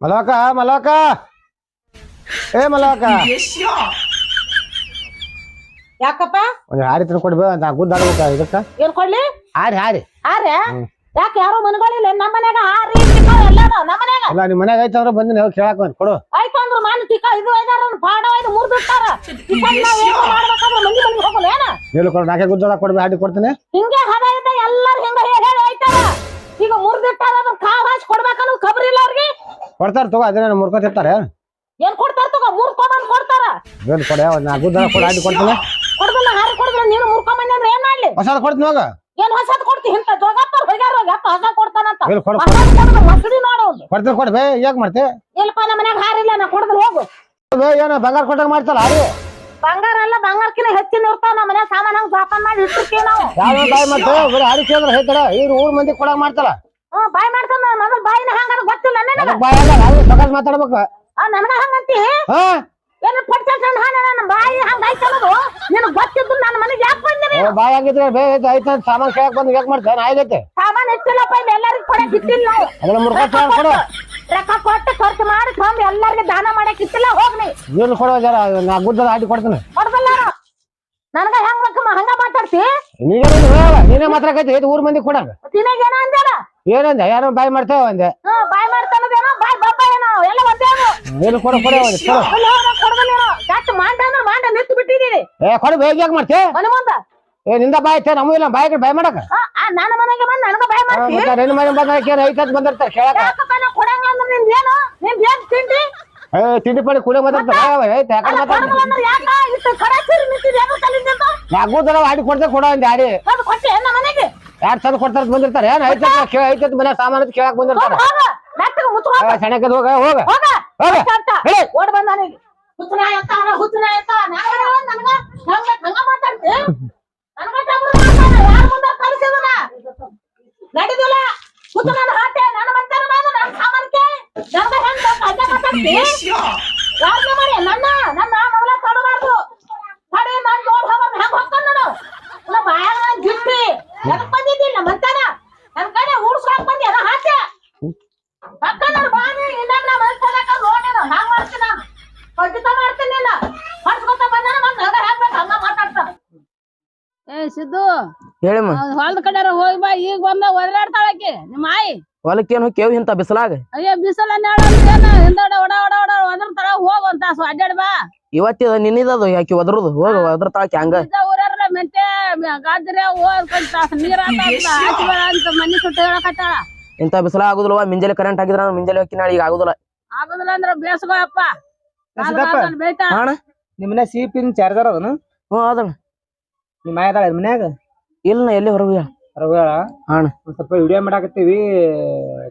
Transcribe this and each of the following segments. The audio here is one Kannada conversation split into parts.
ಮಲಕ ಮಲಕ. ಏ ಮಲಕ. ಯಾಕಪ್ಪ? ಒಂದು ಹಾರಿ ತಂದು ಕೊಡ್ಬೇ ನಾ ಗುದ್ದ ಆಡ್ಬೇಕ ಇದಕ್ಕ? ಏನ್ ಕೊಡ್ಲಿ? ಹಾರಿ ಹಾರಿ. ಆರೆ ಯಾಕೆ ಯಾರೋ ಮನ್ಗಳಿಲ್ಲ ನಮ್ಮ ಮನ್ಯಾಗ ಹಾರಿ ಟಿಕ್ಕ ಎಲ್ಲ ಅದಾವ ನಮ್ಮ ಮನ್ಯಾಗ. ಇಲ್ಲ ನಿಮ್ ಮನ್ಯಾಗ ಐತ ಅಂದ್ರೆ ಬಂದಿನಿ ಹೋಗಿ ಕೇಳಾಕ ಬಂದ್ ಕೊಡು. ಆಯ್ತು ಅಂದ್ರ ಮಾನ್ ಟಿಕ್ಕ ಇದು ಐದಾರ ಪಾಡ ಐದು ಮುರ್ದು ಬಿಡ್ತಾರ. ನಾವ್ ಮಾಡ್ಬೇಕಾದ್ರೆ ಮಂದಿ ಮಂದಿ ಹೋಗಲ್ಲ ಏನ? ಹೇಳು ಕೊಡು ನಾಕೆ ಗುದ್ದಾಡ ಕೊಡ್ಬೇ ಹಾಡಿ ಕೊಡ್ತೀನಿ. ಹಿಂಗೆ ಹದ ಇದ್ದ ಎಲ್ಲಾರು ಹಿಂಗ ಹೇಳಿ ಐತಾರ ಈಗ ಮುರ್ದಿಟ್ಟಾರ ಅದನ್ನ ಕಾವ್ ಹಾಕಿ ಕೊಡ್ಬೇಕನ್ನೋದು ಖಬರ್ ಇಲ್ಲ ಅವ್ರಿಗೆ. ಕೊಡ್ತಾರ ತಗೋ ಅದನ್ನ ಮುರ್ಕೋತಿರ್ತಾರೆ ಏನ್ ಕೊಡ್ತಾರ ತಗೋ ಮುರ್ಕೊಂಬಂದ್ ಕೊಡ್ತಾರ? ಏನ್ ಕೊಡ ನಾ ನಾಲ್ಕು ಕೊಡ ಕೊಡು ಹಾಡಿ ಕೊಡ್ತೀನಿ. ಕೊಡ್ದಲ್ಲ ಹಾರಿ ಕೊಡ್ದಲ್ಲ ನೀನು ಮುರ್ಕೊಂಬಂದ್ ಅಂದ್ರೆ ಏನ್ ಮಾಡ್ಲಿ? ಹೊಸದ ಕೊಡ್ತೀನಿ ಹೋಗ. ಏನ್ ಹೊಸದ್ ಕೊಡ್ತಿ? ಇಂತ ಜೋಗಪ್ಪ ಹೋಗ್ಯಾರ ಯಪ್ಪ ಹೊಸ ಕೊಡ್ತಾನಂತ. ಕೊಡು ಮಸಡಿ ನೋಡು. ಕೊಡ್ತೀನಿ ಕೊಡ್ಬೇ ಯಾಕೆ ಮಾಡ್ತಿ? ಇಲ್ಲಪ್ಪ ನಮ್ಮ ಮನ್ಯಾಗ ಹಾರಿಲ್ಲ ನಾ ಕೊಡದ್ರ ಹೋಗು. ಬೇ ಏನ ಬಂಗಾರ ಕೊಟ್ಟಾಗ ಮಾಡ್ತಲ್ಲ ಹಾರಿ? ಬಂಗಾರ ಎಲ್ಲ ಬಂಗಾರಕ್ಕಿನ ಹೆಚ್ಚಿನ ಇರ್ತಾವ ನಮ್ಮ ಮನ್ಯಾಗ ಸಾಮಾನ್ ಜಾಪಾನ್ ಮಾಡಿ ಇಟ್ಟಿರ್ತೀವಿ ನಾವು. ಯಾವ ಬಾಯಿ ಮತ್ತೆ ಹಾರಿ ಕೇಂದ್ರ ಹೇಳ್ತಾರ ಇವ್ರು ಊರ್ ಮಂದಿ ಕೊಡಾಗ ಮಾಡ್ತಾರ ಹ್ಮ್ ಬಾಯ್ ಮಾಡ್ತಾನ ಮೊದಲ್ ಬಾಯಿನ ಹಂಗ ಗೊತ್ತಿಲ್ಲ ನನಗ ಬಾಯ್ ಬಾಯಿ ಅಲ್ಲ ಸಕಾಸ್ ಮಾತಾಡ್ಬೇಕು. ಆ, ನನಗ ಹಂಗಂತಿ? ಹಾ. ಏನ ಪಟ್ಟ ಸಣ್ಣ ಹಾನ ನನ್ನ ಬಾಯಿ ಹಂಗ ಐತನದು ನಿನ್ ಗೊತ್ತಿದ್ದು ನನ್ನ ಮನೆಗೆ ಯಾಕೆ ಏ, ಬಾಯಿ ಆಗಿದ್ರೆ ಬೇ ಐತೆ ಸಾಮಾನ್ ಕೇಳಕ್ ಬಂದು ಯಾಕೆ ಮಾಡ್ತಾನೆ ಆಗೈತೆ ಸಾಮಾನ್ ಇಟ್ಟಿಲ್ಲಪ್ಪ ಇಲ್ಲಿ ಎಲ್ಲರಿಗೂ ಕೊಡೆ ಇಟ್ಟಿಲ್ಲ ನಾವು. ಅದನ್ನ ಮುರ್ಕೊತ ಕೊಡು. ರೊಕ್ಕ ಕೊಟ್ಟು ಖರ್ಚು ಮಾಡಿ ತಂದು ಎಲ್ಲರಿಗೆ ದಾನ ಮಾಡಕ್ ಇಟ್ಟಿಲ್ಲ ಹೋಗ್ನಿ ನೀನು ಕೊಡೋ ಜರ ನಾ ಗುಡ್ಡದ ಹಾಡಿ ಕೊಡ್ತೀನಿ. ಕೊಡ್ದಲ್ಲ ನನಗ ಹೆಂಗ್ ಹಂಗ ಮಾತಾಡ್ತಿ? ನೀನೇ ಬಂದು ನೀನೇ ಮಾತ್ರ ಇದು ಊರ್ ಮಂದಿ ಕೊಡ ತಿನ್ನಾಗ ಏನ ಅಂದ್ಯಾರ ಏನಂದ? ಯಾರೋ ಬಾಯ್ ಮಾಡ್ತೇವ ಅಂದೆ? ಹ್ಮ್ ಬಾಯ್ ಮಾಡ್ತಾನದೇನೋ ಬಾಯ್ ಬಾಬಾ ಏನೋ? ಎಲ್ಲ ಏನು? ಕೊಡು ಕೊಡು ಒಂದು ಕೊಡು. ಕೊಡ್ದಲ್ಲೇನೋ ಮಾಂಡ ಅಂದ್ರೆ ಮಾಂಡ ನಿಂತು ಬಿಟ್ಟಿದ್ದೀರಿ ಏ ಕೊಡು ಬೇಗ ಯಾಕೆ ಮಾಡ್ತೆ. ಮನೆ ಮುಂದ. ಏ ನಿಂದ ಬಾಯ್ ಐತೆ ನಮಗೂ ಇಲ್ಲ ಬಾಯ್ ಬಾಯಿ ಮಾಡಕ? ಆ, ಆ, ನನ್ನ ಮನೆಗೆ ಬಂದ್ ನನಗ ಬಾಯ್ ಮಾಡ್ತಿ? ಮನೆ ಬಂದಕ್ಕೆ ಏನು ಐತೆ ಅಂತ ಬಂದಿರ್ತಾರೆ ಕೇಳಕ? ಯಾಕಪ್ಪ ನಾ ಕೊಡಂಗ ಅಂದ್ರೆ ನಿಂದ ಏನು? ತಿಂಡಿ? ಏ ತಿಂಡಿ ಪಡಿ ಕುಡಿ ಮಾತಾಡ್ತಾರೆ ಐತೆ ಯಾಕಂದ್ರೆ ಅಲ್ಲ, ಮಾತಾಡ್ತಾರೆ ಕೊಡಂಗ ಅಂದ್ರೆ ಯಾಕ? ಇಷ್ಟು ಕಡೆ ಸೇರಿ ನಿಂತಿದ್ದೆ ಏನು ಕಲಿಂದ ನಾ ಗುದ್ದದ ಹಾಡಿ ಕೊಡ್ತೇವೆ ಕೊಡು ಅದು ಕೊಟ್ಟೆ ನಮ್ಮ ಮನೆಗೆ? ಯಾರು ತಂದು ಕೊಡ್ತಾರ ಬಂದಿರ್ತಾರೆ? ಏನ್ ಐತೆ ಕೇಳ ಐತೆ ಮನೆ ಸಾಮಾನು ಕೇಳಕ್ ಬಂದಿರ್ತಾರೆ? ಸಣ್ಣಕ್ಕೆ ಹೋಗ. ಹೋಗ. ಹೋಗ ಹೋಗ. ಅಂತ ಹೇಳಿ. ಓಡ್ ಬಂದ ನಡಿದಿಲ್ಲ. ಹುಚ್ಚ ನನ್ನ ಹಾಟೆ ನನ್ನ ಮಂತಾನ ನಾನು ನನ್ನ ಸಾಮಾನ್ಕೆ ನನಗ ಹೆಂಗ ಮಾತಾಡ್ತಿ? ಮಾಡಿ? ನನ್ನ ನನ್ನ ಮಗಳ ತಡಬಾರ್ದು. ತಡೆ ನಾನು ನೋಡ್ ಹೋಗೋದು ಹೆಂಗ್ ಬಾಯಾಗ ಜಿಟ್ಟಿ. ಎದಕ್ ಬಂದಿದ್ದಿಲ್ಲ ಮಂತಾನ ನನ್ನ ಕಡೆ ಊಡ್ಸ್ಕೊಳಕ್ ಬಂದಿ ಅದ ಹಾಟೆ ಅಕ್ಕ ನೋಡು ಬಾನಿ ಇನ್ನೊಮ್ಮೆ ನಾ ಮಲ್ಕೊಳಕ ನೋಡೇನು ಹ್ಯಾಂಗ್ ಮಾಡ್ತೀನಿ? ನಾನು ಖಂಡಿತ ಮಾಡ್ತೀನಿ ನೀನು ಹೊಡ್ಸ್ಕೊತ ಬಂದಾನ ಮತ್ತೆ ಹಂಗ ಹೆಂಗ್ ಬೇಕು ಹಂಗ ಮಾತಾಡ್ತಾನ. ಏ ಸಿದ್ದು. ಹೇಳಿಮ್ಮ ಹೊಲದ ಕಡೆ ಹೋಗಿ ಬಾ ಈಗ ಬಂದ ಒದರಾಡ್ತಾಳಕಿ ನಿಮ್ಮ ಆಯಿ ಹೊಲಕ್ಕೆ ಏನು ಕೇವ್ ಇಂತ ಬಿಸಲಾಗ? ಅಯ್ಯೋ ಬಿಸಿಲ ಏನ ಹಿಂದಡ ಒಡ ಒಡ ಒಡ ಒದರ್ತಾಳ. ತಳ ಒಂದ್ ತಾಸು ಅಡ್ಡಾಡ್ ಬಾ. ಇವತ್ತಿದ ನಿನ್ನಿದದು ಯಾಕೆ ಒದರುದು? ಹೋಗ ಒದರ್ತಾಳಕ್ಕೆ ಹಂಗ. ಊರಾರ ಮೆಂತೆ ಅಂತ ಮನಿ ಸುಟ್ಟು ಹೇಳಕತ್ತಾಳ. ಇಂತ ಬಿಸಿಲ ಆಗುದಿಲ್ಲ ಮಿಂಜಲಿ ಕರೆಂಟ್ ಆಗಿದ್ರ ಮಿಂಜಲಿ ಮುಂಜಾನೆ ಹೋಗಿ ನಾಳೆ ಈಗ ಆಗುದಿಲ್ಲ. ಆಗುದಿಲ್ಲ ಅಂದ್ರ ಬೇಯ್ತಾಳ ಅಣ್ಣ ನಿಮ್ಮನೆ ಸಿಪಿನ್ ಚಾರ್ಜರ್ ಅದನು ಹ್ಞೂ ಅದಣ್ಣ ನಿಮ್ಮ ಆಯ್ದಾಳ ಮನ್ಯಾಗ? ಇಲ್ಲ ಎಲ್ಲಿ ಹೊರಗೆ ರವಿಗಳ ಅಣ್ಣ ಒಂದ್ ಸ್ವಲ್ಪ ವಿಡಿಯೋ ಮಾಡಾಕತ್ತೀವಿ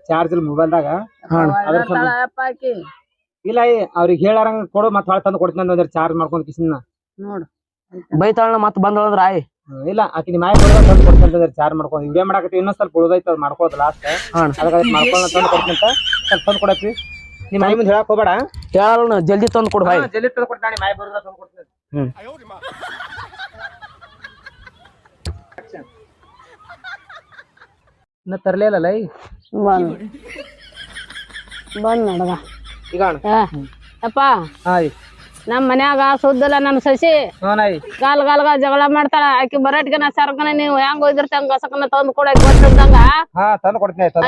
ಚಾರ್ಜ್ ಇಲ್ಲ ಮೊಬೈಲ್ದಾಗ ದಾಗ. ಒದರಾಡ್ತಾಳಪ್ಪ ಆಕಿ. ಇಲ್ಲ ಅವ್ರಿಗೆ ಹೇಳಾರಂಗ ಕೊಡು ಮತ್ತೆ ಹೊಳ್ ತಂದು ಕೊಡ್ತೀನಿ ಅಂದ್ರೆ ಚಾರ್ಜ್ ಮಾಡ್ಕೊಂಡ್ ಕಿಸಿನ ನೋಡು. ಬೈತಾಳ ಮತ್ತೆ ಬಂದಳಂದ್ರ ಆಯ್. ಇಲ್ಲ ಆಕಿ ನಿಮ್ಮ ಆಯ್ತು ತಂದು ಕೊಡ್ತೀನಿ ಅಂತಂದ್ರೆ ಚಾರ್ಜ್ ಮಾಡ್ಕೊಂಡು. ವಿಡಿಯೋ ಮಾಡಾಕತ್ತೀವಿ ಇನ್ನೊಂದ್ ಸ್ವಲ್ಪ ಉಳಿದೈತೆ ಅದು ಮಾಡ್ಕೋದು ಲಾಸ್ಟ್ ಅದಕ್ಕೆ ಮಾಡ್ಕೊಂಡು ತಂದು ಕೊಡ್ತೀನಿ ಅಂತ. ಸ್ವಲ್ಪ ತಂದು ಕೊಡತ್ತಿ ನಿಮ್ಮ ಮನೆ ಮುಂದೆ ಹೇಳಕ್ ಹೋಗಬೇಡ. ಹೇಳಲ್ಲ ಜಲ್ದಿ ತಂದು ಕೊಡು ಬಾಯ್. ಜಲ್ದಿ ತಂದು ಕೊಡ್ತಾನೆ ಆಯ್ ಬರೋದ ತಂದು ಕೊಡ್ತೀನಿ. ಹ್ಮ್. ಇನ್ನ ಇಲ್ಲ ಲೈ. ಬಂದ್. ಬಂದ್ ನೋಡಗ ಈಗ ಅಪ್ಪ ಹಾ. ಈ ನಮ್ ಮನ್ಯಾಗ ಸುದ್ದಲ್ಲ ನನ್ ಸಸಿ. ಗಾಲ್ ಗಾಲ್ ಗಾಲ್ ಜಗಳ ಮಾಡ್ತಾಳ. ಆಕಿ ಬರಟ್ಗೆ ನಾ ಸರ್ಕನ ನೀವು ಹೆಂಗ್ ಒಯ್ದಿರ್ತಂಗ ಗಸಕನ ತಂದ್ ಕೊಡ ಗೊತ್ತಿದ್ದಂಗ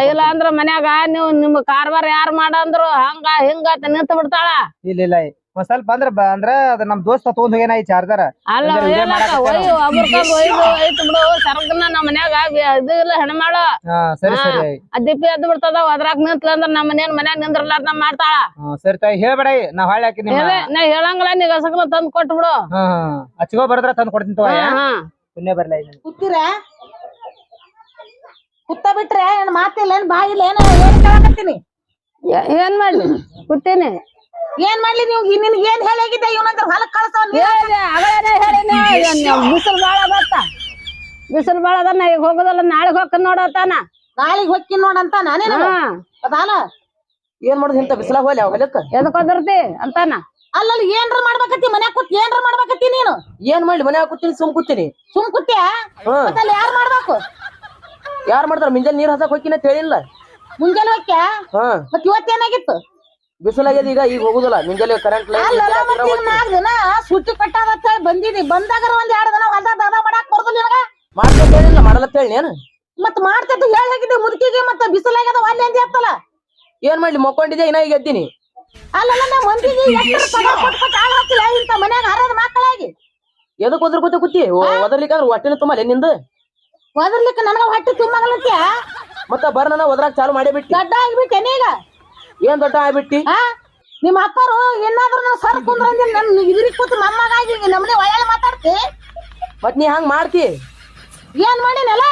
ಇಲ್ಲ ಅಂದ್ರ ಮನ್ಯಾಗ ನೀವು ನಿಮ್ ಕಾರ್ಬಾರ್ ಯಾರ್ ಮಾಡಂದ್ರು ಹಂಗ ಹಿಂಗ ನಿಂತ ಬಿಡ್ತಾಳ ಇಲ್ಲ ಇಲ್ಲ. ಒಂದ್ ಸ್ವಲ್ಪ ಅಂದ್ರ ಬ- ಅಂದ್ರ ಅದ ನಮ್ ದೋಸ್ತ ತಗೊಂಡ್ ಹೋಗ್ಯಾನ ಈ ಚಾರ್ಜರ್. ಅಲ್ಲ. ಒಯ್ಯು ಒಬ್ರಕೊಂದ್ ಒಯ್ದು ಐತ್ ಬಿಡು ಸರ್ಕನ ನಮ್ ಮನ್ಯಾಗ ಇದು ಇಲ್ಲ ಹೆಣ್ಮಾಳು ಹಾ ಸರಿ. ಸರಿ. ಅದ್ ದಿಪ್ಪಿ ಎದ್ದು ಬಿಡ್ತದ ಅದ್ರಾಗ ನಿಂತ್ಲ ಅಂದ್ರ ನಮ್ಮ ಮನೇನ್ ಮನ್ಯಾಗ ನಿಂದ್ರಲಾರ್ದ ಮಾಡ್ತಾಳ. ಹಾ ಸರಿ ತಾಯಿ ಹೇಳ್ಬೇಡ. ನಾ ಹೊಳ್ಳಿ ಹಾಕಿ ನಿಮ್ಮ ನಾ ಹೇಳಂಗಿಲ್ಲ ನೀ ಗಸಕನ ತಂದ್ ಕೊಟ್ಟು ಬಿಡು. ಹಾ ಹಚ್ಕೋ ಬರದ್ರ ತಂದ್ ಕೊಡ್ತೀನಿ ತಗೋ ಹಾ ಹಾ. ಪುಣ್ಯ ಬರ್ಲ ಕೂತೀರ? ಕುತ್ತ ಬಿಟ್ರೆ ಏನ್ ಮಾತಿಲ್ಲ ಏನ್ ಬಾಯಿಲ್ಲ ಏನ ಏನ್ ಕೇಳಕತ್ತೀನಿ? ಏ- ಏನ್ ಮಾಡ್ಲಿ? ಹುಟ್ಟೀನಿ ಏನ್ ಮಾಡ್ಲಿ ನೀವು? ನಿನ್ಗೆ ಏನ್ ಹೇಳಾಗಿದೆ ಇವನಂತ ಹೊಲಕ್ ಕಳ್ಸವ್ ಬಿಸಿಲು ಬಾಳ ಬತ್ತ ಬಿಸಿಲು ಬಾಳ ಅದ ನಾ ಈಗ ಹೋಗೋದಲ್ಲ ನಾಳೆಗ್ ಹೋಗ್ ನೋಡತಾನ ನಾಳೆ ಹೊಕ್ಕಿ ನೋಡಂತ ನಾನೇನ ಅದಾನ ಏನ್ ಮಾಡುದು ಇಂತ ಬಿಸಿಲಾಗ ಹೋಲಿ ಹೊಲಕ್? ಎದಕ್ ಅಂತಾನ? ಅಲ್ಲಲ್ಲಿ ಏನ್ರ ಮಾಡ್ಬೇಕತ್ತಿ ಮನ್ಯಾಗ ಕೂತ್ ಏನ್ರ ಮಾಡ್ಬೇಕತ್ತಿ ನೀನು? ಏನ್ ಮಾಡ್ಲಿ ಮನ್ಯಾಗ ಕೂತೀನಿ ಸುಮ್ ಕೂತೀನಿ. ಸುಮ್ ಕೂತ್ಯಾ? ಹ್ಮ್. ಯಾರ್ ಮಾಡ್ಬೇಕು? ಯಾರ್ ಮಾಡ್ತಾರ? ಮುಂಜಾನೆ ನೀರ್ ಹಸಕ್ ಹೋಗಿನ ಹೇಳಿಲ್ಲ. ಮುಂಜಾನೆ ಹೋಗ್ಯಾ ಮತ್ತೆ ಮತ್ ಇವತ್ತೇನಾಗಿತ್ತು? ಬಿಸಿಲಾಗ್ಯದ ಈಗ ಈಗ ಹೋಗುದಿಲ್ಲ. ಮುಂಜಾನೆ ಕರೆಂಟ್ ದಿನ ಸುಟ್ಟಿ ಕಟ್ಟಾದ ಅಂತ ಹೇಳಿ ಬಂದಿದಿ. ಬಂದಾಗ ಒಂದ್ ಎರಡು ದಿನ ಹೊಲ್ದಾಗ ದದ ಮಾಡಾಕ್ ಬರ್ದು ನಿನಗ? ಮಾಡ್ಕೊಂತ ಹೇಳಿಲ್ಲ ಮಾಡಲತ್ತ ಹೇಳಿ ಏನು ಮತ್ ಮಾಡ್ತೈತಿ ಹೇಳಿ ಹಾಕಿದ್ದೆ ಮುದುಕಿಗೆ ಮತ್ತೆ ಬಿಸಿಲಾಗ್ಯದ ಒಲ್ಲೆ ಅಂದಿ ಅತ್ತಲ್ಲ ಏನ್ ಮಾಡ್ಲಿ ಮಕ್ಕೊಂಡಿದ್ದೆ ಇನ್ನ ಈಗ ಎದ್ದೀನಿ? ಅಲ್ಲಲ್ಲ ನಾ ಮಂದಿಗೆ ಹಾಕಿಲ್ಲ ಇಂತ ಮನ್ಯಾಗ ಹರದ ಮಕ್ಕಳಾಗಿ ಎದಕ್ ಒದ್ರ ಕೂತ ಕೂತಿ? ಒದರ್ಲಿಕ್ಕಂದ್ರ ಹೊಟ್ಟೆನ ತುಂಬಲ್ಲ ನಿಂದ? ಒದರ್ಲಿಕ್ಕೆ ನನಗ ಹೊಟ್ಟೆ ತುಂಬಾಗಲತ್ಯ ಮತ್ತ ಬರ ನಾನು ಒದ್ರಾಕ್ ಚಾಲು ಮಾಡಿ ಬಿಟ್ಟು. ಗಡ್ಡ ಆಗ್ಬಿಟ್ಟೆ ಈಗ ಏನ್ ದೊಡ್ಡ ಆಗ್ಬಿಟ್ಟಿ? ಆ? ನಿಮ್ಮ ಅಪ್ಪರು ಏನಾದ್ರು ನಾನು ಸರ್ ಕುಂದ್ರಂದಿ ನನ್ ಇದ್ರಿಗೆ ಕೂತು ನಮ್ಮಗಾಗಿ ನಮ್ಮನೆ ಒಳ್ಳೆ ಮಾತಾಡ್ತಿ? ಮತ್ ನೀ ಹಂಗ್ ಮಾಡ್ತಿ? ಏನ್ ಮಾಡಿನಲ್ಲ?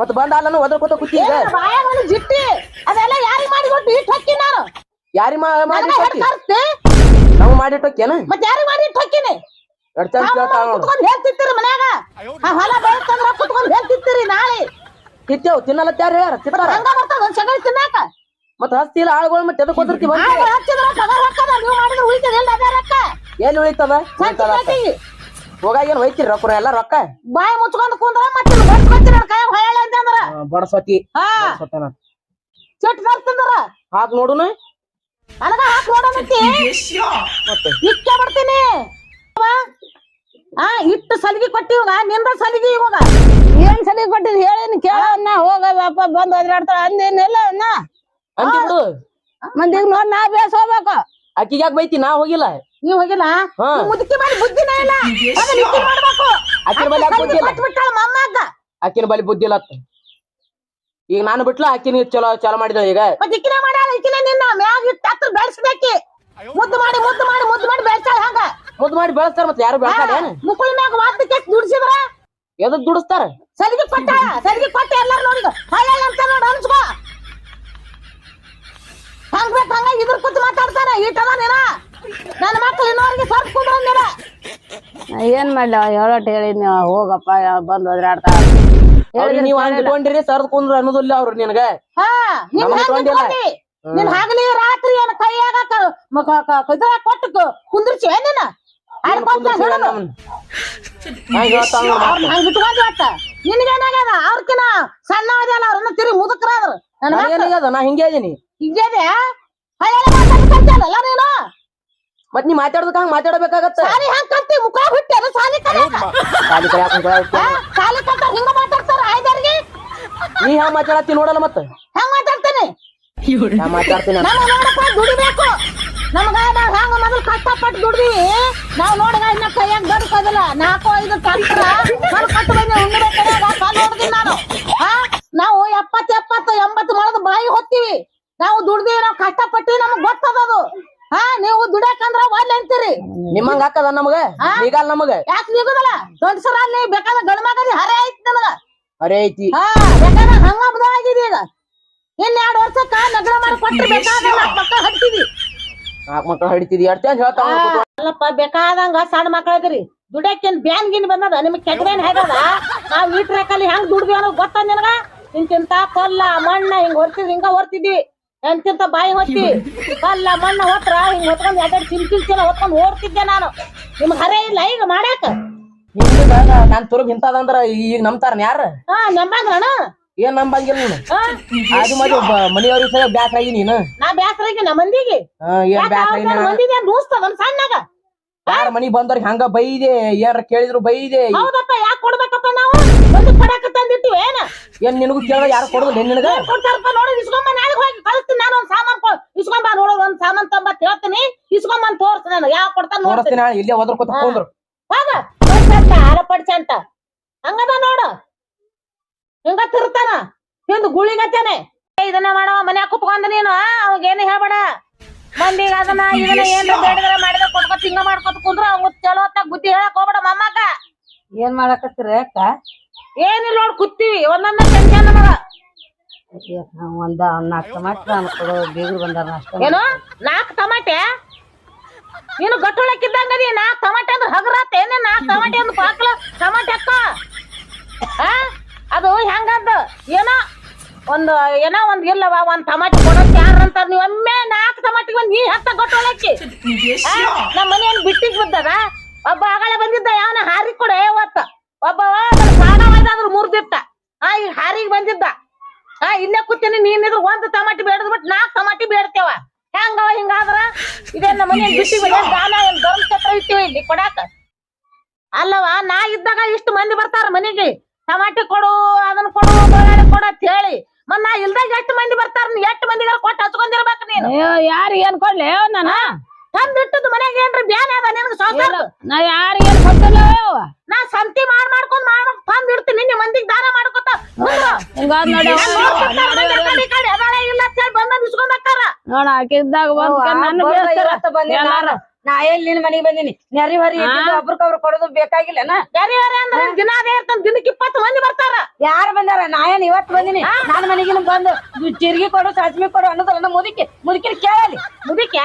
ಮತ್ ಬಂದ ಅಲ್ಲನು ಒದ್ರ ಕೂತ ಕೂತಿ ಈಗ? ಬಾಯಾಗ ಒಂದು ಜಿಟ್ಟಿ. ಅದೆಲ್ಲ ಯಾರಿಗ್ ಮಾಡಿ ಕೊಟ್ಟು ಇಟ್ಟು ಹಕ್ಕಿ ನಾನು? ಯಾರಿ ಮಾಡಿ ನನಗ ಹೆಡ್ ತರ್ತಿ ನಾವು ಮಾಡಿಟ್ಟೋಕೇನ ಮತ್ ಯಾರಿಗ್ ಮಾಡಿ ಇಟ್ಟು ಹಕ್ಕಿನಿ? ನೋಡು. ಕುತ್ಕೊಂಡ್ ಹೇಳ್ತಿರ್ತೀರಿ ಮನ್ಯಾಗ? ಆ ಹೊಲ ಬೆಳತಂದ್ರ ಕುತ್ಕೊಂಡ್ ಹೇಳ್ತಿರ್ತೀರಿ ನಾಳೆ. ತಿತ್ತೇವ್ ತಿನ್ನಲ್ಲ ಯಾರು ಹೇಳ್ಯಾರ? ತಿಂತಾರ ಹಂಗ ಬರ್ತದ ಒಂದ್ ಸಗಣಿ ತಿನ್ನಾಕ? ಮತ್ ಹಸ್ತಿಲ್ಲ ಆಳುಗಳು ಮತ್ತೆ ಎದಕ್ ಇಲ್ಲ ಎಲ್ಲಿ ಉಳಿತದ. ಹೋಗಾಗ ಏನ್ ಒಯ್ತಿರಿ ರೊಕ್ಕ ಎಲ್ಲ ರೊಕ್ಕ? ಬಾಯಿ ಮುಚ್ಕೊಂಡ್ ಕುಂದ್ರ ಮತ್ತೆ ಬಡ್ಸ್ ಬಚ್ಚಿ ನನ್ನ ಕೈಯಾಗ ಹೊಯ್ಯಾಳ ಅಂತಂದ್ರ ಬಡಸತಿ ಹಾ. ಸಿಟ್ಟು ತರ್ತಂದ್ರ ಹಾಕ್ ನೋಡುನು. ನನಗ ಹಾಕ್ ನೋಡೋಣಂತಿ ಮತ್ತೆ. ಇಕ್ಕೆ ಬಿಡ್ತೀನಿ ಅವ್ವ, ಆ ಇಟ್ಟು ಸಲಿಗೆ ಕೊಟ್ಟಿವಾಗ ನಿಂದ ಸಲಿಗೆ ಇವಾಗ. ಏನ್ ಸಲಿಗೆ ಕೊಟ್ಟಿದ್ ಹೇಳೇನ್ ಕೇಳ ಹೋಗ ಬಾಪ ಬಂದ್ ಒದ್ರಾಡ್ತಾಳ ಅಂದೇನಿಲ್ಲ ನಾ ಅಂತಿ ಬಿಡು ಮಂದಿಗ್ ನೋಡ್ ನಾ ಬೇಸ್ ಹೋಗ್ಬೇಕು. ಅಕ್ಕಿಗೆ ಯಾಕೆ ಬೈತಿ? ನಾ ಹೋಗಿಲ್ಲ. ನೀವ್ ಹೋಗಿಲ್ಲ? ಹಾ. ನೀವ್ ಮುದುಕಿ ಮಾಡಿ ಬುದ್ಧಿನೇ ಇಲ್ಲ. ಅದನ್ನ ಇಕ್ಕಿ ಮಾಡ್ಬೇಕು ಆಕಿನ ಬಲ್ಲಿ ಯಾಕ್ ಬುದ್ಧಿ ಇಲ್ಲ? ಮಮ್ಮಗ. ಬುದ್ಧಿ ಇಲ್ಲ ಅತ್ತ. ಈಗ ನಾನು ಬಿಟ್ಲ ಅಕ್ಕಿನ ಚಲೋ ಚಲೋ ಮಾಡಿದ ಈಗ. ಮತ್ತೆ ಇಕ್ಕಿನ ಮಾಡಾಳ ಇಕ್ಕಿನ ನಿನ್ನ. ಮ್ಯಾಗ ಇಟ್ಟ ಹತ್ರ ಬೆಳೆಸ್ಬೇಕಿ. ಮುದ್ದು ಮಾಡಿ ಮುದ್ದು ಮಾಡಿ ಮುದ್ದು ಮಾಡಿ ಬೆಳೆಸಾಳ ಹಂಗ. ಮುದ್ ಮಾಡಿ ಬೆಳೆಸ್ತಾರ ಮತ್ತೆ ಯಾರು ಬೆಳೆಸ್ತಾರ ಏನ? ಮುಕ್ಕುಳ ಮ್ಯಾಗ ವಾದ ಕೆಸ್ ದುಡ್ಸಿದ್ರ? ಎದಕ್ ದುಡಿಸ್ತಾರ? ಸಲಿಗೆ ಕೊಟ್ಟಾಳ ಸರಿಗೆ ಕೊಟ್ಟ ಎಲ್ಲಾರು ನೋಡಿ ಹಾಯ್ ಅಂತ ನೋಡ ಅನ್ಸ್ಕೋ ಹಂಗ ಬೇಕು ಹಂಗ ಇದ್ರ ಕೂತು ಮಾತಾಡ್ತಾನ ಈಟದ ನೀನ? ನನ್ನ ಮಕ್ಳು ಇನ್ನೋರ್ಗೆ ಸ್ವಲ್ಪ ಕುಂದ್ರಂದಿರ ನಾ ಏನ್ ಮಾಡ್ಲಿ ಹೇಳಟ್ ಹೇಳಿದ್ ನೀವು? ಹೋಗಪ್ಪ ಬಂದು ಅವ್ರಿಗೆ ನೀವ್ ಹಂಗ ಇಟ್ಕೊಂಡಿರಿ ಸರ್ದ್ ಕುಂದ್ರ ಅನ್ನೋದಿಲ್ಲ ಅವ್ರು ನಿನಗ. ಹಾ ನಿನ್ ನಮ್ಗ್ ಹ್ಯಾಂಗ್ ಇಟ್ಕೊಂಡಿಲ್ಲ. ನಿನ್ ಹಗಲಿ ರಾತ್ರಿ ಏನ್ ಕೈಯಾಗ ಕ- ಮ- ಕ- ಕ- ಇದ್ರಾಗ ಕೊಟ್ಟು ಕುಂದ್ರಿಸಿ ಏನೇನ. ಹಂಗ್. ಹಂಗ ನಿನ್ಗೇನಾಗ್ಯದ? ಅವ್ರಕಿನ ಸಣ್ಣ ಅವ್ರನ್ನ ತಿರುಗಿ ಮುದುಕ್ರಾದ್ರು? ನಾ ಹಿಂಗೇ ಇದೀನಿ. ಮಾತಾಡ್ಕಂತಲ್ಲ ನೀನು? ಮತ್ ನೀ ಮಾತಾಡೋದಕ್ಕ ಹಂಗ ಮಾತಾಡಬೇಕಾಗತ್ತ? ಸಾಲಿ ಹಂಗ್ ಕಟ್ಟಿ ಮುಖ ಬಿಟ್ಟಿ ಅದು ಸಾಲಿ ಕಲಿಯಾಕ ಸಾಲಿ ಹಾಕೊಂಡ್ ಕೊಳಗ್ ಸಾಲಿ ಕಟ್ಟ ಹಿಂಗ ಮಾತಾಡ್ತಾರ ಆಯ್ದವ್ರಿಗೆ? ನೀ ಹ್ಯಾಂಗ ಮಾತಾಡತ್ತಿ ನೋಡಲ್ಲ ಮತ್ತ? ಹೆಂಗ್ ಮಾತಾಡ್ತೇನೆ? ನಾ ಮಾತಾಡ್ತೀನಿ? ನಾನು ನೋಡಪ್ಪ ದುಡಿಬೇಕು. ನಮಗ ನಾವ್ ಹೆಂಗ ಮೊದಲು ಕಷ್ಟಪಟ್ಟು ನಾವ್ ನೋಡಗ ಇನ್ನ ಕೈಯಾಗ ಬದುಕೋದಿಲ್ಲ. ನಾಲ್ಕು ಐದು ಟ್ರಾಕ್ಟರ್ ನಾನು ಕಟ್ಟು ಬಂದೆ ಉಣ್ಣಿಗೆ ಕೈಯಾಗ ಕಾಲು ಹೊಡ್ದಿನಿ ನಾನು. ಹಾ ನಾವು ಎಪ್ಪತ್ತು ಎಪ್ಪತ್ತು ಎಂಬತ್ತು ಮಾಡೋದು ಬಾಯಿ ಹೊತ್ತೀವಿ. ನಾವು ದುಡ್ದೀವಿ ನಾವು ಕಷ್ಟಪಟ್ಟಿವಿ ನಮಗ್ ಗೊತ್ತದದು ಹಾ ನೀವು ದುಡಿಯಾಕಂದ್ರ ಒಲ್ಲೆ ಅಂತೀರಿ. ನಿಮ್ಮಂಗ ಹಾಕದ ನಮಗ? ಹಾ? ಈಗಲ್ಲ ನಮಗ? ಯಾಕೆ ನೀಗುದಲ್ಲ ದೊಡ್ಡ ಸರ ಅಲ್ಲಿ ಬೇಕಾದ್ರೆ ಗಂಡ ಮಗದಿ ಹರೇ ಐತಿ ನನಗ ಅರೇ ಐತಿ. ಹಾ ಹಂಗ ಬದಲಾಗಿದೆ ಈಗ. ಇನ್ ಎರಡು ವರ್ಷಕ್ಕ ನಗರ ಮಾಡಿ ಮಕ್ಕಳು ಹಡ್ತಿದಿ ನಾಲ್ಕು ಮಕ್ಕಳು ಹಿಡಿತಿದಿ ಎಷ್ಟ್ ಚಂದ ಹೇಳ್ತಾವ ಅಲ್ಲಪ್ಪ ಬೇಕಾದಂಗ ಸಣ್ಣ ಮಕ್ಳ ಇದ್ರಿ ದುಡ್ಯಾಕೇನ್ ಬ್ಯಾನ್ ಗಿನ್ ಬಂದದ ನಿಮ್ಗೆ ಕೆಟ್ಟದೇನ್ ಹೇಗದ ನಾವ್ ಇಟ್ರೇಕಲ್ಲಿ ಹೆಂಗ್ ದುಡ್ದಿ ಅನ್ನೋದು ಗೊತ್ತ ನಿನಗ? ಇಂತಿಂತ ಕಲ್ಲ ಮಣ್ಣ ಹಿಂಗ್ ಹೊರ್ತಿದ್ವಿ ಹಿಂಗ ಹೊರ್ತಿದ್ವಿ. ಎಂತಿಂತ ಬಾಯಿ ಹೊತ್ತಿ? ಕಲ್ಲ ಮಣ್ಣ ಹೊತ್ರ ಹಿಂಗ್ ಹೊತ್ಕೊಂಡ್ ಎರಡೆರಡು ಚಿಲ್ ಚಿಲ್ ಹೊತ್ಕೊಂಡ್ ಓಡ್ತಿದ್ದೆ ನಾನು. ನಿಮ್ಗ್ ಹರೇ ಇಲ್ಲ ಈಗ ಮಾಡ್ಯಾಕ? ನಾನ್ ತುರುಗ್ ಇಂತದಂದ್ರ ಈಗ ನಂಬ್ತಾರ ಯಾರ? ಹಾ ನಂಬಂಗ್ರಣ ಏನ್ ನಂಬಂಗಿಲ್ಲ ನೀನು? ಆಜು ಮಾಜು ಮನೆಯವ್ರಿಗೆ ಬ್ಯಾಸ್ರ ಆಗಿ ನೀನು? ನಾ ಬ್ಯಾಸ್ರಾಗಿ ನಾ ಮಂದಿಗೆ. ಹಾ, ಏನ್ ಬ್ಯಾಸ್ರ ಆಗಿ ಮಂದಿಗೆ ಸಣ್ಣಗ? ಯಾರ ಮನಿ ಬಂದವ್ರಿಗೆ ಹಂಗ ಬೈದೆ? ಯಾರ ಕೇಳಿದ್ರು ಬೈದೆ? ಹೌದಪ್ಪ ಯಾಕೆ ಕೊಡ್ಬೇಕಪ್ಪ ನಾವು? ಒಂದು ಕೊಡಕ ತಂದಿಟ್ಟು ಏನ? ಏನ್ ನಿನಗೂ ಕೇಳ ಯಾರು ಕೊಡುದಿಲ್ಲ ನಿನಗ? ಏನ್ ಕೊಡ್ತಾರಪ್ಪ ನೋಡಿ ಇಸ್ಕೊಂಬ ನಾಳೆ ಹೋಗಿ ಕಳಿಸ್ತೀನಿ ನಾನು ಒಂದ್ ಸಾಮಾನ್ ಕೊ ಇಸ್ಕೊಂಬ ನೋಡು ಒಂದ್ ಸಾಮಾನ್ ತಂಬ ಹೇಳ್ತೀನಿ. ಇಸ್ಕೊಂಬಂದ್ ತೋರ್ಸ್ ನಾನು ಯಾವ ಕೊಡ್ತಾನ ನೋಡ್ತೀನಿ. ನಾಳೆ ಇಲ್ಲೇ ಹೋದ್ರ ಕೂತ್ ಕುಂದ್ರು. ಹೋಗ ಪಡ್ಸಂತ ಹಾಲ ಪಡ್ಸಂತ ಹಂಗದ ನೋಡು. ಹಿಂಗ ತಿರ್ತಾನ. ತಿಂದು ಗುಳಿಗತ್ತೇನೆ ಇದನ್ನ ಮಾಡವ ಮನ್ಯಾಗ ಕುತ್ಕೊಂಡ ನೀನು ಅವಾಗ ಏನು ಹೇಳ್ಬೇಡ. ಮಂದಿಗೆ ಅದನ್ನ ಇದನ್ನ ಏನ್ ಬೇಡಿದ್ರೆ ಮಾಡಿದ್ರೆ ಕೊಟ್ಕೊತ ಹಿಂಗ ಮಾಡ್ಕೊತ ಕುಂದ್ರ ಅವ್ಗ ಚಲೋ ಹೊತ್ತಾಗ ಬುದ್ಧಿ ಹೇಳಕ್ ಹೋಗ್ಬೇಡ ಮೊಮ್ಮಗ. ಏನ್ ಮಾಡಕತ್ತೀರ ಅಕ್ಕ? ಏನಿಲ್ಲ ನೋಡ್ ಕುತ್ತೀವಿ ಒಂದೊಂದ ಟೆನ್ಷನ್ ನಮಗ ಒಂದ ನಾಲ್ಕು ಟಮಾಟ್ರ ಕೊಡು ಬೀಗರು ಬಂದಾರ ಅಷ್ಟ ಏನು? ನಾಲ್ಕು ಟಮಾಟೆ? ನೀನು ಗಟ್ಟುಳಕ್ಕಿದ್ದಂಗದಿ ನಾಲ್ಕು ಟಮಾಟೆ ಅಂದ್ರೆ ಹಗರಾತ ಏನೇ ನಾಲ್ಕು ಟಮಾಟೆ ಅಂದ್ರೆ ಪಾಕ್ಲ ಟಮಾಟೆ ಅಕ್ಕ. ಆ? ಅದು ಹೆಂಗಂದ ಏನೋ ಒಂದು ಏನೋ ಒಂದ್ ಇಲ್ಲವ ಒಂದ್ ಟಮಾಟಿ ಕೊಡೋಕ್ ಯಾರ ಅಂತಾರ ನೀವ್? ಒಮ್ಮೆ ನಾಲ್ಕು ಟಮಾಟಿ ಒಂದ್ ನೀ ಹತ್ತ ಕೊಟ್ಟೊಳಕ್ಕೆ ನಮ್ಮ ಮನೆಯನ್ ಬಿಟ್ಟಿಗ್ ಬಿದ್ದದ? ಒಬ್ಬ ಆಗಳ ಬಂದಿದ್ದ ಯಾವನ ಹಾರಿ ಕೊಡ ಇವತ್ತ ಒಬ್ಬ ಪ್ರಾಣವಾಯ್ದಾದ್ರು ಮುರ್ದಿತ್ತ ಆ ಈ ಹಾರಿಗೆ ಬಂದಿದ್ದ. ಆ ಇಲ್ಲೇ ಕೂತೀನಿ ನೀನಿದ್ರು ಒಂದ್ ಟಮಾಟಿ ಬೇಡದ್ ಬಿಟ್ಟು ನಾಲ್ಕು ಟಮಾಟಿ ಬೇಡ್ತೇವ. ಹೆಂಗವ ಹಿಂಗಾದ್ರ? ಇದೇನ್ ನಮ್ಮ ಮನೆ ಬಿಟ್ಟಿ ಬಿಡ ಒಂದ್ ಏನ್ ಧರ್ಮಛತ್ರ ಇಟ್ಟಿವಿ ಇಲ್ಲಿ ಕೊಡಾಕ. ಅಲ್ಲವ ನಾ ಇದ್ದಾಗ ಇಷ್ಟು ಮಂದಿ ಬರ್ತಾರ ಮನೆಗೆ. ಟಮಾಟಿ ಕೊಡು ಅದನ್ನ ಕೊಡು ಕೊಡು ಅಂತ ಹೇಳಿ. ಮತ್ ನಾ ಇಲ್ದಾಗ ಎಷ್ಟು ಮಂದಿ ಬರ್ತಾರ ಎಷ್ಟು ಮಂದಿಗಾರ ಕೊಟ್ಟು ಹಚ್ಕೊಂಡಿರ್ಬೇಕು ನೀನು? ಅಯ್ಯೋ ಯಾರು ಏನ್ ಕೊಡ್ಲಿ? ನಾನು ತಂದಿಟ್ಟದ್ ಮನೆಗೆ ಏನ್ರಿ ಬ್ಯಾನ್ ಅದ ನಿನ್ಗೆ ಸಾವ್ಕಾರ ನಾ ಯಾರು ಏನ್ ಕೊಟ್ಟಿಲ್ಲ. ನಾ ಸಂತಿ ಮಾಡ್ ಮಾಡ್ಕೊಂಡ್ ಮಾಡ್ ತಂದ್ ಇಡ್ತೀನಿ ನಿನ್ನ ಮಂದಿಗೆ ದಾನ ಮಾಡ್ಕೊತ. ಹಿಂಗಾದ್ ನೋಡಿ. ಇಲ್ಲ ಅಂತ ಹೇಳಿ ಬಂದ ಇಸ್ಕೊಂಡ್ ಹಾಕಾರ ನೋಡ ಆಕಿದ್ದಾಗ ಬಂದ್ ನನ್ನ ಎಲ್ಲಾರು ನಾ ಎಲ್ಲಿ ನಿನ್ ಮನೆಗೆ ಬಂದಿನಿ? ನೆರಿ ಹೊರಿ ಒಬ್ರಿಗೊಬ್ರು ಕೊಡೋದು ಬೇಕಾಗಿಲ್ಲ ಅಂದ್ರೆ ದಿನ ಅದೇ ಇರ್ತಾನ ದಿನಕ್ಕೆ ಇಪ್ಪತ್ತು ಮಂದಿ ಬರ್ತಾರ. ಯಾರು ಬಂದಾರ? ನಾ ಏನ್ ಇವತ್ತು ಬಂದಿನಿ? ನನ್ನ ಮನೆಗೆ ಬಂದು ಚಿರ್ಗಿ ಕೊಡು ಸಾಸ್ಮಿ ಕೊಡು ಅನ್ನೋದಲ್ಲ ಮುದುಕಿ. ಮುದುಕಿನ ಕೇಳಲಿ. ಮುದುಕಿ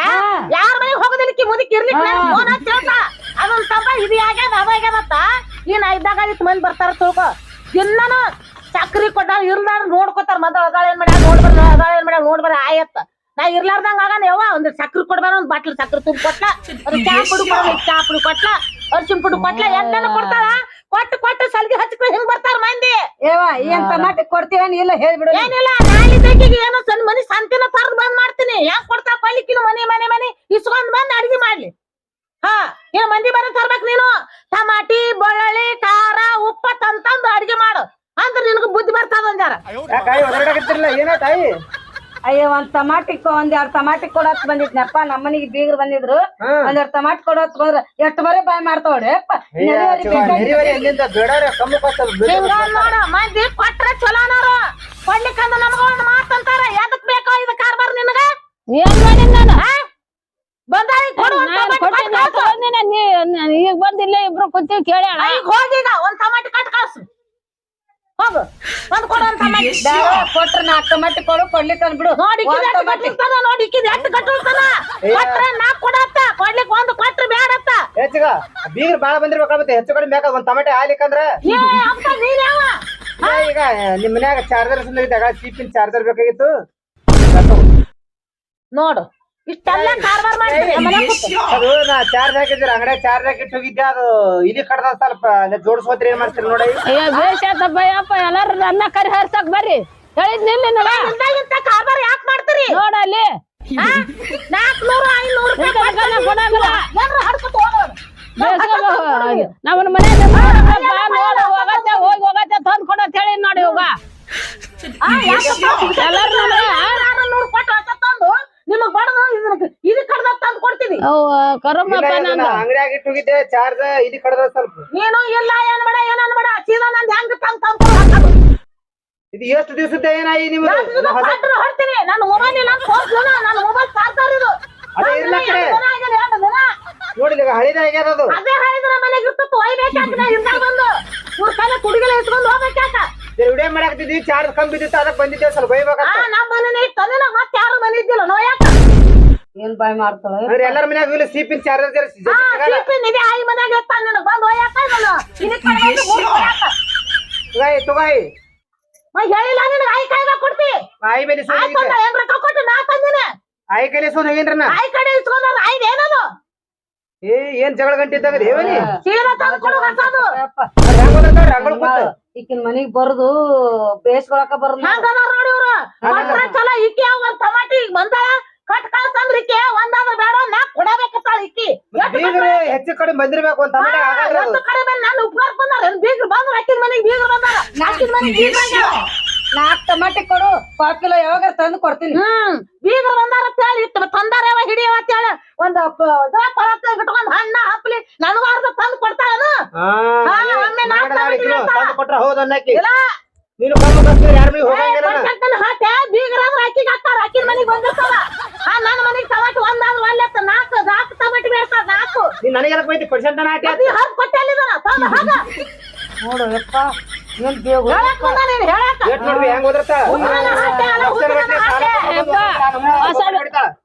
ಯಾರ ಮನೆಗೆ ಹೋಗೋದಿಲ್ಲಕ್ಕೆ ಮುದುಕಿ ಇರ್ಲಿಕ್ಕೆ ಫೋನ್ ಅದೊಂದ್ ತಪ್ಪ ಇದು ಆಗ್ಯದ ಅದ ಆಗ್ಯದತ್ತ ಈ ನಾ ಇದ್ದಾಗ ಇಷ್ಟು ಮಂದಿ ಬರ್ತಾರ ತಿಳ್ಕೊ. ದಿನನು ಸಕ್ರಿ ಕೊಟ್ಟಾರ ಇರ್ಲಾರ ನೋಡ್ಕೊತಾರ. ಮೊದಲ ಅದಾಳ ಏನ್ ಮಾಡ್ಯಾರ ನೋಡ್ಬಾರ ಅದಾಳ ಏನ್ ಮಾಡ್ಯಾರ ನೋಡ್ಬಾರ ಆಯತ್ತ. ನಾ ಇರ್ಲಾರ್ದಂಗ ಆಗಾನ ಯಾವ ಒಂದ್ ಸಕ್ಕರೆ ಕೊಡ್ಬಾರ ಒಂದ್ ಬಾಟ್ಲ್ ಸಕ್ಕರೆ ತುಂಬ ಕೊಟ್ಲ ಅದು ಚಾ ಪುಡಿ ಚಾ ಪುಡಿ ಕೊಟ್ಲ ಅರ್ಶಿನ ಪುಡಿ ಕೊಟ್ಲ ಎಲ್ಲ ಕೊಡ್ತಾರ ಕೊಟ್ಟು ಕೊಟ್ಟು ಸಲ್ಗಿ ಹಚ್ಕೊಂಡು ಹಿಂಗ್ ಬರ್ತಾರ ಮಂದಿ. ಏವ ಏನ್ ಟಮಾಟಿ ಕೊಡ್ತೀವೇನ್ ಇಲ್ಲ ಹೇಳ್ಬಿಡು ಏನಿಲ್ಲ ನಾಳೆ ಬೇಕಿಗೆ ಏನೋ ಸಣ್ಣ ಮನಿ ಸಂತಿನ ತರದ್ ಬಂದ್ ಮಾಡ್ತೀನಿ. ಯಾಕೆ ಕೊಡ್ತಾ ಪಳ್ಳಿಕಿನ ಮನೆ ಮನೆ ಮನೆ? ಇಸ್ಕೊಂಡ್ ಬಂದ್ ಅಡಿಗೆ ಮಾಡ್ಲಿ. ಹಾ ಏನ್ ಮಂದಿ ಬರ ತರ್ಬೇಕು ನೀನು. ಟಮಾಟಿ ಬೆಳ್ಳುಳ್ಳಿ ಖಾರ ಉಪ್ಪ ತಂತಂದು ಅಡಿಗೆ ಮಾಡು. ಅಂದ್ರ ನಿನಗ ಬುದ್ಧಿ ಬರ್ತದ ಅಂದಾರ. ಏನ ತಾಯಿ? ಏನಾಯ್ತಾಯಿ ಅಯ್ಯೋ ಒಂದ್ ಟಮಾಟಿ ಕೊ- ಒಂದ್ ಎರಡ್ ಟಮಾಟಿ ಕೊಡತ್ ಬಂದಿದ್ನಪ್ಪ. ನಮ್ಮನಿಗೆ ಬೀಗ್ರು ಬಂದಿದ್ರು. ಒಂದ್ ಎರಡ್ ಟಮಾಟಿ ಕೊಡತ್ ಬಂದ್ರ. ಎಷ್ಟ್ ಬರೀ ಬಾಯ್ ಮಾಡ್ತಾವ್ರಿ? ಮಂದಿ ಕೊಟ್ರ ಚಲೋನಾರ ನಮಗ ಒಂದ್ ಮಾತಂತಾರ ಎದಕ್ ಬೇಕೋ ಇದು ಕಾರ್ಬಾರ್ ನಿನಗ? ಏನ್ ಮಾಡಿ ನಾನು? ಬಂದ ಕೊಡು ಈಗ ಬಂದಿಲ್ಲ ಇಬ್ರು ಕುಂತೀವಿ ಕೇಳ್ಯಾಳ? ಈಗ ಹೋಗೀಗ ಒಂದ್ ಟಮಾಟಿ ಕಟ್ ಕಳ್ಸು. ಹೋಗು. ಒಂದ್ ಕೊಡು ಟಮಾಟಿ ಕೊಟ್ರ ನಾಲ್ಕ್ ಟಮಾಟಿ ಕೊಡು ಕೊಡ್ಲಿಕ್ಕೆ ಬಿಡು. ನೋಡಿ ನೋಡಿ ಎಷ್ಟು ಕಟ್ಟಿರ್ತಾನ ಕೊಟ್ರೆ ನಾಲ್ಕು ಕೊಡತ್ತ ಕೊಡ್ಲಿಕ್ ಒಂದ್ ಕೊಟ್ರೆ ಬ್ಯಾಡತ್ತ ಹೆಚ್ಚಿಗ ಬೀಗ್ರ ಬಾಳ ಬಂದಿರ್ಬೇಕಾಗುತ್ತೆ. ಹೆಚ್ಚು ಕಡಿಮೆ ಬೇಕಾದ ಒಂದ್ ಟಮಾಟೆ ನೀನ್ ಈಗ ನಿಮ್ ಮನ್ಯಾಗ ಚಾರ್ಜರ್ ಸಂದಿದ್ದಾಗ ಚೀಪಿನ ಚಾರ್ಜರ್ ಬೇಕಾಗಿತ್ತು. ನೋಡು. ಇಷ್ಟೆಲ್ಲ ಕಾರ್ಬಾರ್ ಮಾಡಿ ಮನೆ ಅದು ನಾ ಚಾರ್ಜ್ ಹಾಕಿದ್ರ ಅಂಗಡಿ ಚಾರ್ಜ್ ಹಾಕಿಟ್ಟು ಹೋಗಿದ್ದೆ ಅದು ಇಲ್ಲಿ ಕಡ್ದ ಸ್ವಲ್ಪ ಅಲ್ಲೇ ಜೋಡಿಸ್ಕೋತ್ರಿ ಏನ್ ಮಾಡ್ತೀರಿ ನೋಡಿ. ಅಯ್ಯೋ ಬೇಷ್ ಆತಪ್ಪ ಯಪ್ಪ ಎಲ್ಲಾರು ನನ್ನ ಕರಿ ಹರ್ಸಕ್ ಬರ್ರಿ. ನಿನಗ ಇಂತ ಕಾರ್ಬಾರ್ ಯಾಕೆ ಮಾಡ್ತೀರಿ? ನೋಡಲ್ಲಿ ನಾಲ್ಕನೂರು ಐನೂರು ನಮ್ಮನ ಮನೆ ನೋಡ ಹೋಗತ್ತೆ ಹೋಗಿ ಹೋಗತ್ತೆ ತಂದ್ ಕೊಡತ್ ಹೇಳಿ ನೋಡಿ ಹೋಗ ಎಲ್ಲಾರು ನಮ್ಗ ನೂರು ಕೊಟ್ಟು ಹಚ್ಚ ತಂದು ನಿಮಗ್ ಬಡದು ಇದನ್ನ ಇದು ಕಡ್ದ ತಂದು ಕೊಡ್ತೀನಿ. ಅವ್ ಕರಮಪ್ಪ ನಂದು. ಅಂಗಡಿ ಆಗಿಟ್ಟು ಹೋಗಿದ್ದೆ ಚಾರ್ಜ್ ಇಲ್ಲಿ ಕಡ್ದ ಸ್ವಲ್ಪ. ನೀನು ಇಲ್ಲ ಏನ್ ಬೇಡ ಏನ್ ಅನ್ಬೇಡ ಸೀದಾ ನಂದ್ ಹೆಂಗ್ ತಂದ್ ತಂದು ಇದು ಎಷ್ಟು ದಿವಸದ ಏನಾಯಿ ಕೊಟ್ರು ಹೊಡ್ತೀನಿ. ನನ್ನ ಮೊಬೈಲ್ ಇಲ್ಲ ನನ್ನ ಮೊಬೈಲ್ ಚಾರ್ಜರ್ ಇದು. ನೋಡಿ ಹಳಿದ ಆಗ್ಯಾದ ಅದು. ಅದೇ ಹೇಳಿದ್ರೆ ಮನೆಗೆ ಇರ್ತಿತ್ತು ಒಯ್ಬೇಕಾಕ ಇರ್ದಾಗ ಬಂದು. ಮೂರ್ ಕಾಲ ಕುಡಿಗೆಲ್ಲ ಇಸ್ಕೊಂಡು ಹೋಗ್ಬೇಕಾಕ ವಿಡಿಯೋ ಮಾಡಾಕ್ತಿದ್ವಿ ಚಾರ್ಜ್ ಕಮ್ಮಿ ಬಿದ್ದಿತ್ತು ಅದಕ್ಕೆ ಬಂದಿದ್ದೆ ಸ್ವಲ್ಪ ಆ ಒಯ್ಬೇಕಾಗ್ತ ನಮ್ಮ ಮನೇನೆ ಇತ್ತು ಮತ್ತೆ ಯಾರು ಮನೆ ಇದ್ದಿಲ್ಲ ನೋಯಾಕ ಏನ್ ಬಾಯ್ ಮಾಡ್ತಾಳ? ಅಂದ್ರೆ ಎಲ್ಲರ ಮನ್ಯಾಗ ಇಲ್ಲ ಸೀಪಿನ ಚಾರ್ಜರ್ ಆ ಸಿಪಿನ್ ಇದೆ ಆಯಿ ಮನೆಗೆ ಇರ್ತಾನ ನಿನಗ ಬಂದು ಒಯ್ಯಾಕ ನಾನು ಕಡೆ ಬಂದು ಮೂರು ತುಗಾಯಿ ನಾ ಹೇಳಿಲ್ಲ ನಿನಗ ಆಯಿ ಕಾಯ್ದ ಕೊಡ್ತಿ. ಆಯಿ ಮೇಲೆ ಸೋನ್ ಆಯ್ತು ಹೋಗಿದ್ದೆ ಏನ್ ರೊಕ್ಕ ಕೊಟ್ಟು ನಾ ತಂದಿನ. ಆಯಿ ಕೈಲಿ ಸೋನ್ ಏನ್ರನ ನಾ ಆಯಿ ಕಡೆ ಇಸ್ಕೊಂಡ್ರ ಏನದು? ಏ ಏನ್ ಜಗಳ ಗಂಟೆ ಇದ್ದಾಗ ದೇವನಿ ಕೊಡು ಈಕಿನ ಮನಿಗ್ ಬರದು ಬೇಸ್ಕೊಳಕ ಚಲೋ ಒಂದ್ ಟಮಾಟಿ ಬಂದಾಳ. ಕಟ್ ಕಳ್ಸಂದ್ರ ಬೇಡ ನಾ ಕೊಡಬೇಕತ್ತಾಳ ಹೆಚ್ಚು ಕಡಿಮೆ ಬಂದಿರ್ಬೇಕು ಅಂತ ಕಡೆ ಉಪಕಾರ ಬಂದಾರ ಬೀಗ್ರು ಬಂದ್ರ ಅಕ್ಕಿನ ಮನೆಗೆ ಬೀಗ್ರು ಬಂದಾರ. ಅಕ್ಕಿನ ಮನೆಗೆ ಬೀಗ್ರು ಆಗ್ಯಾವ. ನಾಲ್ಕ್ ಟಮಾಟಿ ಕೊಡು ಪಾವ್ ಕಿಲೋ ಯಾವಾಗ ತಂದು ಕೊಡ್ತೀನಿ. ಹ್ಮ್ ಬೀಗ್ರು ಬಂದಾರ ಅಂತ ಹೇಳಿ ತಂದಾರ ತಂದಾರವ ಹಿಡಿಯವ ಅಂತ ಹೇಳಿ. ಒಂದ್ ಪದಾರ್ಥ ಇಟ್ಕೊಂಡ್ ಹಣ್ಣ ಹಪ್ಲಿ ನನಗೂ ಅರ್ಧ ತಂದು ಕೊಡ್ತಾಳನು ನೀ ಒಮ್ಮೆ ಕೊಟ್ರ ಹೌದ್ ಅನ್ನಕ್ಕೆ. ಇಲ್ಲ. ನೀನು ಯಾರ ಹೋಗಂಗಿಲ್ಲ ನಾ. ಬೀಗ್ರಾದ್ರ ಅಕ್ಕಿಗೆ ಹಾಕ್ತಾರ ಅಕ್ಕಿನ ಮನೆಗೆ ಬಂದಿರ್ತಾವ. ಆ ನನ್ನ ಮನೆಗೆ ಟಮಾಟಿ ಒಂದಾದ್ರ ಒಳ್ಳೆ ನಾಲ್ಕು ನಾಲ್ಕು ಟಮಾಟಿ ಬೇಡ್ತಾರ ನಾಲ್ಕು ನೀನ್ ನನಗೆ ಬೈತಿ ಆಟಿ ಹದ್ ತಂದ ನೋಡು ಯಪ್ಪ. ಏನ್ ಹೇಳಕ್ ಏಟ್ ನೋಡ್ರಿ ಹೆಂಗ್.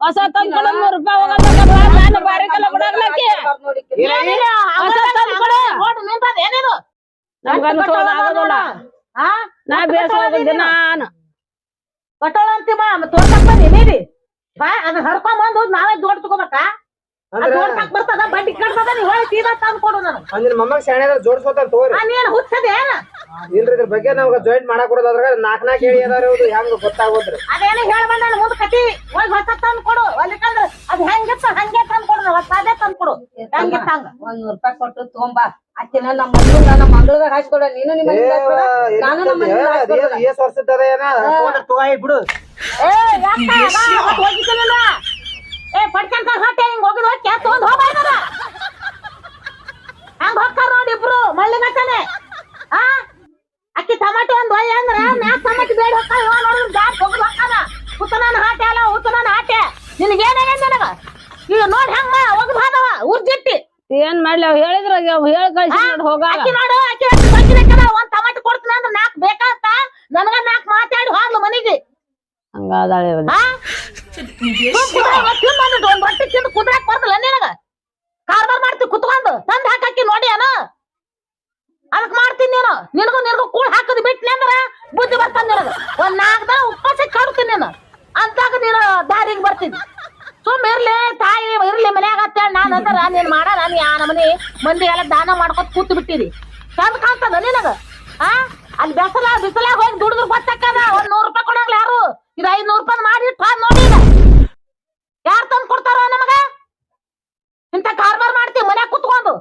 ಹೊಸ ನೂರು ರೂಪಾಯಿ ಹೋಗಲ್ಲ ಬಾರಿ ಕಲ್ಲ ಬಿಡಗ್ಲಕ್ಕೆ ಹೊಸ ಆಗೋದಿಲ್ಲ. ನಾ ಕಟ್ಟೋಳ ಬಾ ತೋರ್ಸಕ್ ಅದನ್ನ ಹರ್ಕೊಂಡ್ ಬಂದು ನಾವೇ ದೊಡ್ಡ ತಗೋಬೇಕಾ ಅಂದ್ರ ಜೋಡ್ಸಕ್ ಬರ್ತದ ಬಡ್ಡಿ ಕಟ್ತದ ನೀ ಹೊಳಿ ಸೀದಾ ತಂದ್ ಕೊಡು ನಾನು. ಅಂದ್ರ ಮೊಮ್ಮಗ್ ಶಾಣೆ ಜೋಡ್ಸ್ಕೊತಾರ ತಗೋರಿ. ಆ ನೀನ್ ಹುಚ್ಚದೆ ಏನ? ಇಲ್ರಿ ಇದ್ರ ಬಗ್ಗೆ ನಮ್ಗ ಜಾಯಿಂಟ್ ಮಾಡಕ್ ಅದ್ರಾಗ ನಾಕ್ ನಾಕ್ ಹೇಳಿ ಅದಾರ ಇವ್ರು ಹೆಂಗ್ ಗೊತ್ತಾಗೋದ್ರಿ. ಅದೇನು ಹೇಳ ಬಂದ ಮುಂದ್ ಕತಿ. ಹೋಗಿ ಹೊಸ ತಂದ್ ಕೊಡು ಅಲ್ಲಿಕಂದ್ರ ಅದ್ ಹೆಂಗಿತ್ತ ಹಂಗೆ ತಂದ್ ಕೊಡು ಹೊಸದೇ ತಂದ್ ಕೊಡು. ತಂಗ ಒಂದ್ ನೂರ್ ರೂಪಾಯಿ ಕೊಟ್ಟು ತಗೊಂಬಾ. ಅಕ್ಕಿನ ನಮ್ಮ ಮಂಗಳದಾಗ ಹಾಸ್ಕೊಡ ನೀನು ನಿಮ್ಮ ನಾನು ನಮ್ಮ ವರ್ಷದ ಏನ? ತಗೊಂಡ್ರ ತಗೋ ಬಿಡು ಏ ಹೋಗಿದ್ದಲ್ಲ ಏ ಪಡ್ಕಂತ ಹೊಟ್ಟೆ ಹಿಂಗ್ ಹೋಗಿದ್ ಹೋಗಿ ತಗೊಂಡ್ ಹೋಗ್ಬಾರ್ದಾರ ಹಂಗ್ ಹೋಗ್ತಾರ ನೋಡಿ ಇಬ್ರು ಮಳ್ಳಿ ಮಕ್ಕನೆ ಆ? ಅಕ್ಕಿ ಟಮಾಟೆ ಒಂದ್ ಒಯ್ಯ ಅಂದ್ರ ಮ್ಯಾಕ್ ಟಮಾಟಿ ಬೇಡ ಹೋಗ್ತಾವ ಇವ ನೋಡಿದ್ರ ಬ್ಯಾಗ್ ಹೋಗಿ ಹೋಗ್ತಾನ. ಉತ್ತನಾನ ಹಾಟೆ ಅಲ್ಲ ಉತ್ತನಾನ ಹಾಟೆ ನಿನಗೇನಾಗೈತ್ ನನಗ? ಈಗ ನೋಡ್ ಹೆಂಗ ಹೋಗುದ್ ಹೋದವ ಉರ್ಜಿಟ್ಟಿ ಏನ್ ಮಾಡ್ಲಿ ಅವ್ ಹೇಳಿದ್ರ ಹೇಳ ಕಳ್ಸಿ ನೋಡಿ ಹೋಗ ಅಕ್ಕಿ ನೋಡು ಅಕ್ಕಿ ಒಂದ್ ಟಮಾಟಿ ಕೊಡ್ತೀನಿ ಅಂದ್ರ ನಾಕ್ ಬೇಕಾತ ನನಗ ನಾಕ್ ಮಾತಾಡಿ ಹೋಗ್ಲು ಮನಿಗೆ. ಹಂಗಾದಾಳೆ ಇವ್ಳು. ಒಂದ್ ರೊಟ್ಟಿ ತಿಂದು ಕುದ್ರಾಕ್ ಬರ್ತಲ್ಲ ನಿನಗ? ಕಾರ್ಬಾರ್ ಮಾಡ್ತಿ ಕುತ್ಕೊಂಡು ತಂದ್ ಹಾಕಿ ನೋಡಿ ಅನ ಅದಕ್ ಮಾಡ್ತೀನಿ ನೀನು. ನಿನಗೂ ನಿನಗೂ ಕೂಳ್ ಹಾಕದ್ ಬಿಟ್ನಿ ಅಂದ್ರ ಬುದ್ಧಿ ಬರ್ತಾನ ನಿನಗ. ಒಂದ್ ನಾಲ್ಕು ದಿನ ಉಪವಾಸ ಕಾಡ್ತೀನಿ ನೀನು. ಅಂತಾಗ ನೀನು ದಾರಿಗೆ ಬರ್ತೀನಿ. ಸುಮ್ ಇರ್ಲಿ ತಾಯಿ ಇರ್ಲಿ ಮನ್ಯಾಗ ಅಂತೇಳಿ ನಾನು ಅಂದ್ರ ನೀನ್ ಮಾಡ ನಾನು ಯಾ ನಮನಿ ಮಂದಿ ಎಲ್ಲ ದಾನ ಮಾಡ್ಕೊತ ಕೂತ್ ಬಿಟ್ಟಿರಿ ಚಂದ ಕಾಣ್ತದ ನಿನಗ? ಆ? ಅಲ್ಲಿ ಬೆಸಲ ಬಿಸಲಾಗ ಹೋಗಿ ದುಡಿದ್ರು ಗೊತ್ತಾಕದ ಒಂದ್ ನೂರ್ ರೂಪಾಯಿ ಕೊಡಂಗ್ಲ ಯಾರು? ಇದು ಐದ್ನೂರ್ ರೂಪಾಯಿ ಮಾಡಿ ನೋಡಿ ಯಾರ್ ತಂದ್ ಕೊಡ್ತಾರ ನಮಗ? ಇಂತ ಕಾರ್ಬಾರ್ ಮಾಡ್ತೀವಿ ಮನ್ಯಾಗ ಕುತ್ಕೊಂಡು.